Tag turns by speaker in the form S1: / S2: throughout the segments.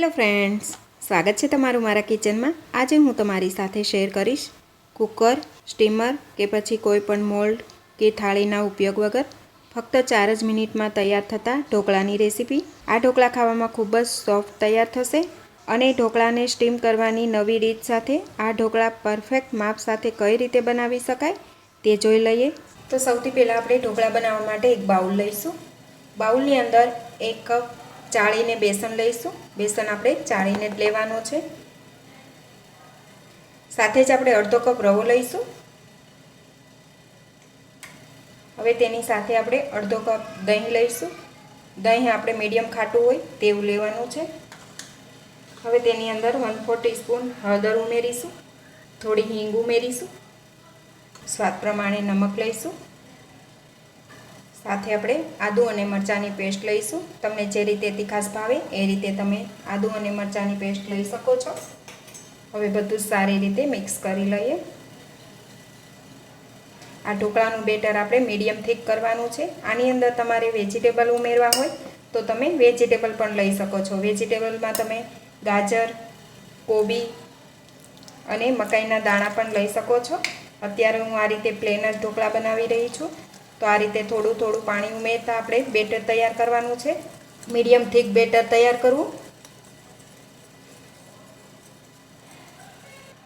S1: Hello friends, સ્વાગત છે તમારું મારા કિચનમાં. આજે હું તમારી સાથે શેર કરીશ કુકર, સ્ટીમર કે પછી કોઈ પણ મોલ્ડ કે થાળીના ઉપયોગ વગર. ફક્ત ચાર જ મિનિટમાં તૈયાર થતા ઢોકળાની રેસીપી. આ ઢોકળા ખાવામાં ખૂબ જ સોફ્ટ તૈયાર થશે અને ઢોકળાને સ્ટીમ કરવાની નવી રીત સાથે આ ઢોકળા પરફેક્ટ માપ સાથે કઈ રીતે બનાવી શકાય તે જોઈ લઈએ. તો સૌથી પહેલાં આપણે ઢોકળા બનાવવા માટે એક બાઉલ લઈશું. બાઉલની અંદર એક કપ ચાળીને બેસન લઈશું. બેસન આપણે ચાળીને જ લેવાનું છે. સાથે જ આપણે અડધો કપ રવો લઈશું. હવે તેની સાથે આપણે અડધો કપ દહીં લઈશું. દહીં આપણે મીડિયમ ખાટું હોય તેવું લેવાનું છે. હવે તેની અંદર વન ફોર ટીસ્પૂન હળદર ઉમેરીશું. થોડી હિંગ ઉમેરીશું. સ્વાદ પ્રમાણે નમક લઈશું. સાથે આપણે આદું અને મરચાંની પેસ્ટ લઈશું. તમને જે રીતે તીખાશ ભાવે એ રીતે તમે આદું અને મરચાંની પેસ્ટ લઈ શકો છો. હવે બધું સારી રીતે મિક્સ કરી લઈએ. આ ઢોકળાનું બેટર આપણે મીડિયમ થીક કરવાનું છે. આની અંદર તમારે વેજીટેબલ ઉમેરવા હોય તો તમે વેજીટેબલ પણ લઈ શકો છો. વેજીટેબલમાં તમે ગાજર, કોબી અને મકાઈના દાણા પણ લઈ શકો છો. અત્યારે હું આ રીતે પ્લેન જ ઢોકળા બનાવી રહી છું. તો આ રીતે થોડું થોડું પાણી ઉમેરતા આપણે બેટર તૈયાર કરવાનું છે. મીડિયમ થીક બેટર તૈયાર કરવું.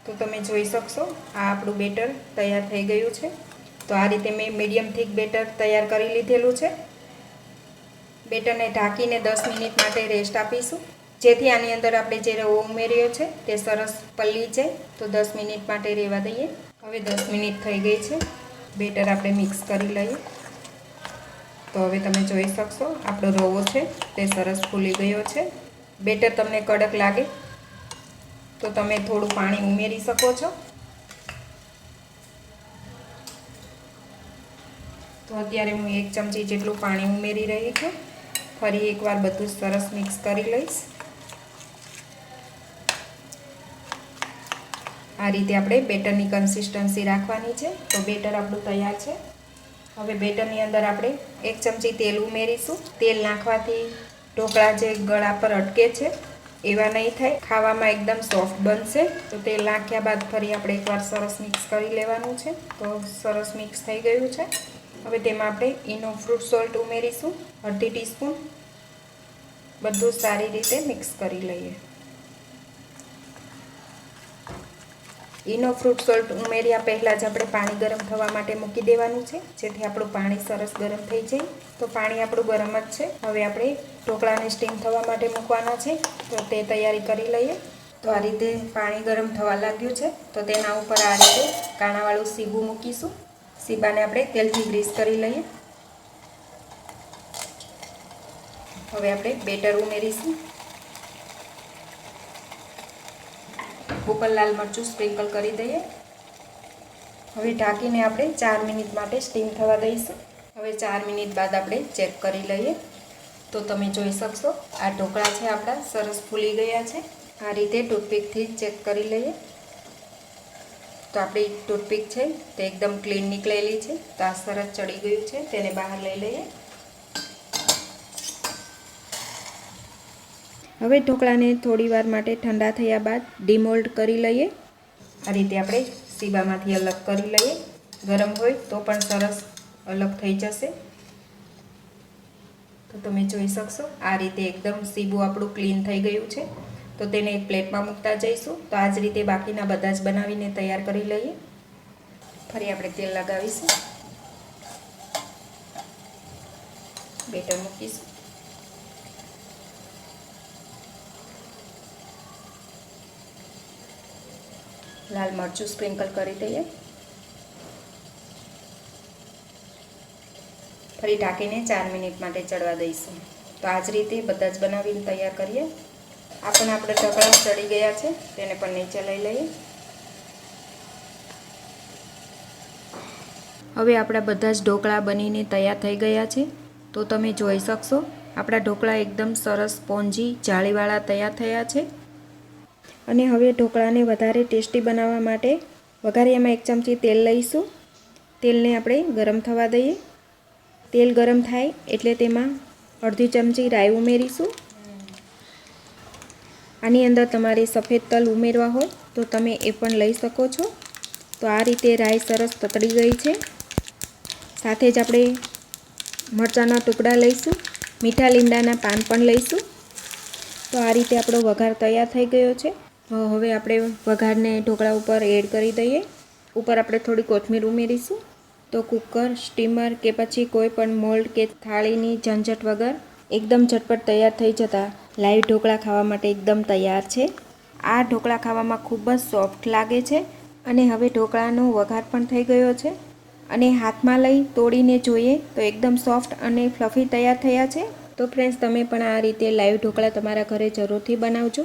S1: તો તમે જોઈ શકશો, આ આપણું બેટર તૈયાર થઈ ગયું છે. તો આ રીતે મેં મીડિયમ થીક બેટર તૈયાર કરી લીધેલું છે. બેટરને ઢાંકીને દસ મિનિટ માટે રેસ્ટ આપીશું. જેથી આની અંદર આપણે જે રવો ઉમેર્યો છે તે સરસ પલ્લી જાય. તો દસ મિનિટ માટે રહેવા દઈએ. હવે દસ મિનિટ થઈ ગઈ છે. બેટર આપણે મિક્સ કરી લઈએ. તો હવે તમે જોઈ શકશો, આપણો રવો છે, તે સરસ ફૂલી ગયો છે. બેટર તમને કડક લાગે, તો તમે થોડું પાણી ઉમેરી શકો છો. તો અત્યારે હું એક ચમચી જેટલું પાણી ઉમેરી રહી છું. ફરી એકવાર બધું સરસ મિક્સ કરી લઈશ. આ રીતે આપણે બેટરની કન્સિસ્ટન્સી રાખવાની છે. તો બેટર આપણું તૈયાર છે. હવે બેટરની અંદર આપણે એક ચમચી તેલ ઉમેરીશું. તેલ નાખવાથી ઢોકળા જે ગળા પર અટકે છે, એવા નહીં થાય. ખાવામાં એકદમ સોફ્ટ બનશે. તો તેલ નાખ્યા બાદ ફરી આપણે એકવાર સરસ મિક્સ કરી લેવાનું છે. તો સરસ મિક્સ થઈ ગયું છે. હવે તેમાં આપણે ઈનો ફ્રૂટ સોલ્ટ ઉમેરીશું. અડધી ટીસ્પૂન બધું સારી રીતે મિક્સ કરી લઈએ. ઈનો ફ્રૂટ સોલ્ટ ઉમેર્યા પહેલાં જ આપણે પાણી ગરમ થવા માટે મૂકી દેવાનું છે. જેથી આપણું પાણી સરસ ગરમ થઈ જાય. તો પાણી આપણું ગરમ જ છે. હવે આપણે ઢોકળાને સ્ટીમ થવા માટે મૂકવાના છે. તો તે તૈયારી કરી લઈએ. તો આ રીતે પાણી ગરમ થવા લાગ્યું છે. તો તેના ઉપર આ રીતે કાણાવાળું સીબું મૂકીશું. સીબાને આપણે તેલથી ગ્રીસ કરી લઈએ. હવે આપણે બેટર ઉમેરીશું. ઉપર લાલ મરચું સ્પ્રિંકલ કરી દઈએ. હવે ઢાંકીને આપણે ચાર મિનિટ માટે સ્ટીમ થવા દઈશું. હવે ચાર મિનિટ બાદ આપણે ચેક કરી લઈએ. તો તમે જોઈ શકશો, આ ઢોકળા છે આપણા, સરસ ફૂલી ગયા છે. આ રીતે ટૂથપીકથી ચેક કરી લઈએ. તો આપણી ટૂથપીક છે તે એકદમ ક્લીન નીકળેલી છે. તો આ સરસ ચડી ગયું છે, તેને બહાર લઈ લઈએ. હવે ઢોકળાને થોડી વાર માટે ઠંડા થયા બાદ ડિમોલ્ડ કરી લઈએ. આ રીતે આપણે સીબામાંથી અલગ કરી લઈએ. ગરમ હોય તો પણ સરસ અલગ થઈ જશે. તો તમે જોઈ શકશો, આ રીતે એકદમ સીબું આપણું ક્લીન થઈ ગયું છે. તો તેને એક પ્લેટમાં મૂકતા જઈશું. તો આ જ રીતે બાકીના બધા જ બનાવીને તૈયાર કરી લઈએ. ફરી આપણે તેલ લગાવીશું. બેટર મૂકીશું. લાલ મરચું સ્પ્રિંકલ કરી દઈએ. ફરી ઢાંકીને ચાર મિનિટ માટે ચડવા દઈશું. તો આ જ રીતે બધા જ બનાવીને તૈયાર કરીએ. આ પણ આપણે ઢોકળા ચડી ગયા છે, તેને પણ નીચે લઈ લઈએ. હવે આપણા બધા જ ઢોકળા બનીને તૈયાર થઈ ગયા છે. તો તમે જોઈ શકશો, આપણા ઢોકળા એકદમ સરસ સ્પોન્જી જાળીવાળા તૈયાર થયા છે. અને હવે ઢોકળાને વધારે ટેસ્ટી બનાવવા માટે વઘારિયામાં એક ચમચી તેલ લઈશું. તેલને આપણે ગરમ થવા દઈએ. તેલ ગરમ થાય એટલે તેમાં અડધી ચમચી રાઈ ઉમેરીશું. આની અંદર તમારે સફેદ તલ ઉમેરવા હોય તો તમે એ પણ લઈ શકો છો. તો આ રીતે રાઈ સરસ તતડી ગઈ છે. સાથે જ આપણે મરચાંના ટુકડા લઈશું. મીઠા લીમડાના પાન પણ લઈશું. તો આ રીતે આપણો વઘાર તૈયાર થઈ ગયો છે. હવે આપણે વઘારને ઢોકળા ઉપર એડ કરી દઈએ. ઉપર આપણે થોડી કોથમીર ઉમેરીશું. તો કુકર, સ્ટીમર કે પછી કોઈ પણ મોલ્ડ કે થાળીની ઝંઝટ વગર એકદમ ઝટપટ તૈયાર થઈ જતા લાઈવ ઢોકળા ખાવા માટે એકદમ તૈયાર છે. આ ઢોકળા ખાવામાં ખૂબ જ સોફ્ટ લાગે છે અને હવે ઢોકળાનો વઘાર પણ થઈ ગયો છે. અને હાથમાં લઈ તોડીને જોઈએ તો એકદમ સોફ્ટ અને ફ્લફી તૈયાર થયા છે. તો ફ્રેન્ડ્સ તમે પણ આ રીતે લાઈવ ઢોકળા તમારા ઘરે જરૂરથી બનાવજો.